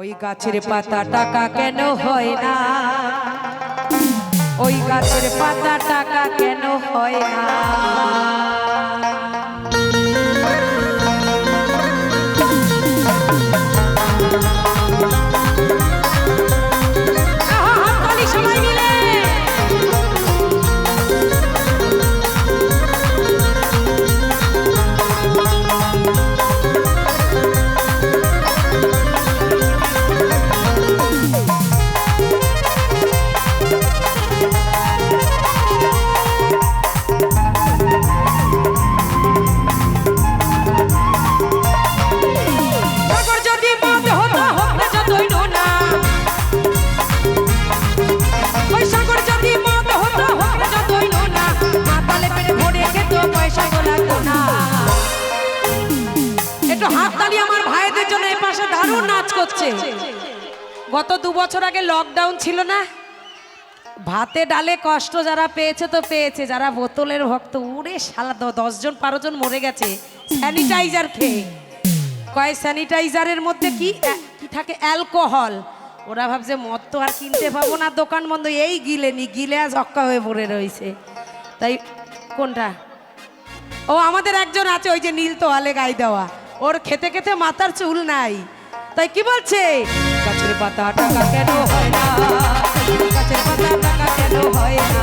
ওই গাছের পাতা টাকা কেন হয় না? ওই গাছের পাতা টাকা কেন হয় না? পাশে দারুণ নাচ করছে। গত দু বছর আগে লকডাউন ছিল না? ভাতে, ডালে কষ্ট যারা পেয়েছে তো পেয়েছে, যারা বোতলের ভক্ত। উড়ে সালা দশজন জন মরে গেছে। স্যানিটাইজার খেয়ে। কয় স্যানিটাইজারের মধ্যে কি কি থাকে? অ্যালকোহল ওরা ভাবছে, মদ তো আর কিনতে পাবো না, দোকান বন্ধ। এই গিলেনি গিলে আজ অক্কা হয়ে পড়ে রয়েছে। তাই কোনটা? ও, আমাদের একজন আছে, ওই যে নীল তোয়ালে গাই দেওয়া। ওর খেতে খেতে মাথার চুল নাই। তাই কি বলছে? গাছের পাতা টাকা কেন হয় না? গাছের পাতা টাকা কেন হয় না?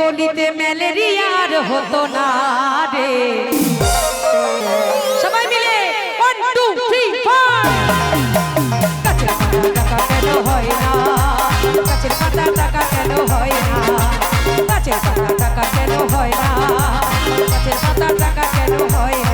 গলিতে গলিতে ম্যালেরিয়ার হতো না রে। সবাই মিলে ওয়ান টু থ্রি ফোর গাছের পাতা টাকা কেন হয় না? গাছের পাতা টাকা কেন হয় না? গাছের পাতা টাকা কেন হয় না? গাছের পাতা টাকা কেন হয় না?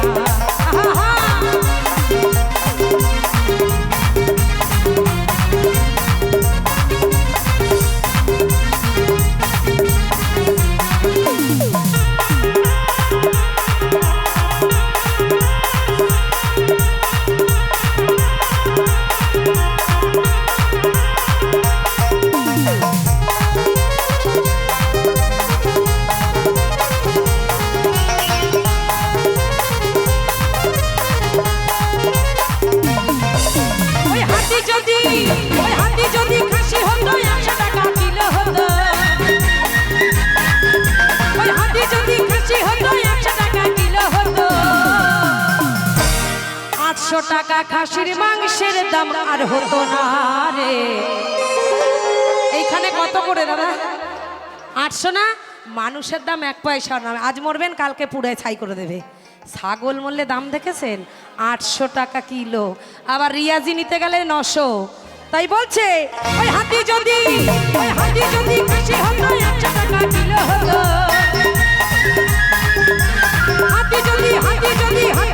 টাকা খাসির মাংসের দাম আর হতো না রে। এইখানে কত করে দাদা? আটশো না? মানুষের দাম এক পয়সা না। আজ মরবেন, কালকে পুড়ে ছাই করে দেবে। ছাগল মরলে দাম দেখেছেন? আটশো টাকা কিলো। আবার রিয়াজি নিতে গেলে নশো। তাই বলছে, ওই হাতি যদি, ওই হাতি যদি খাসি হতো একশো টাকা কিলো হতো। হাতি যদি হাতি যদি, হাতি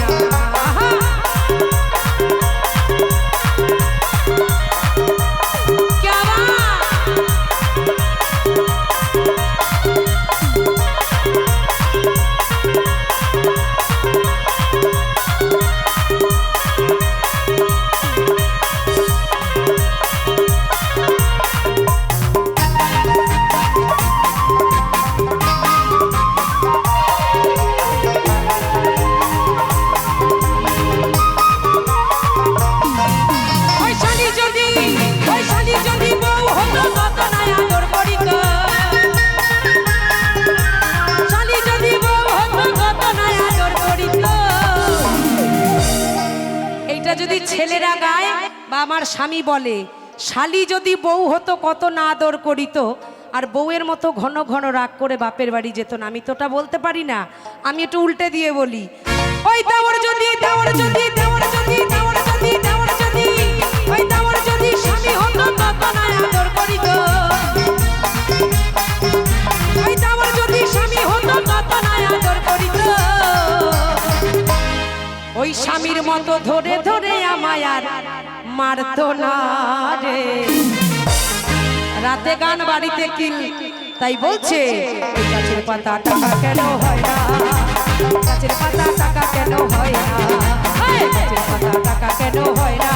স্বামী বলে শালি যদি বউ হতো কত না আদর করিত আর বউয়ের মতো ঘন ঘন রাগ করে বাপের বাড়ি যেত না। আমি তোটা বলতে পারি না। আমি একটু উল্টে দিয়ে বলি ওই দেওয়ার যদি দেওয়ার যদি মতো ধরে ধরে আমায় আর মারতো না রে। রাতে গান বাড়িতে কিল, তাই বলছে গাছের পাতা টাকা কেন হয় না? গাছের পাতা টাকা কেন হয় না? গাছের পাতা টাকা কেন হয় না?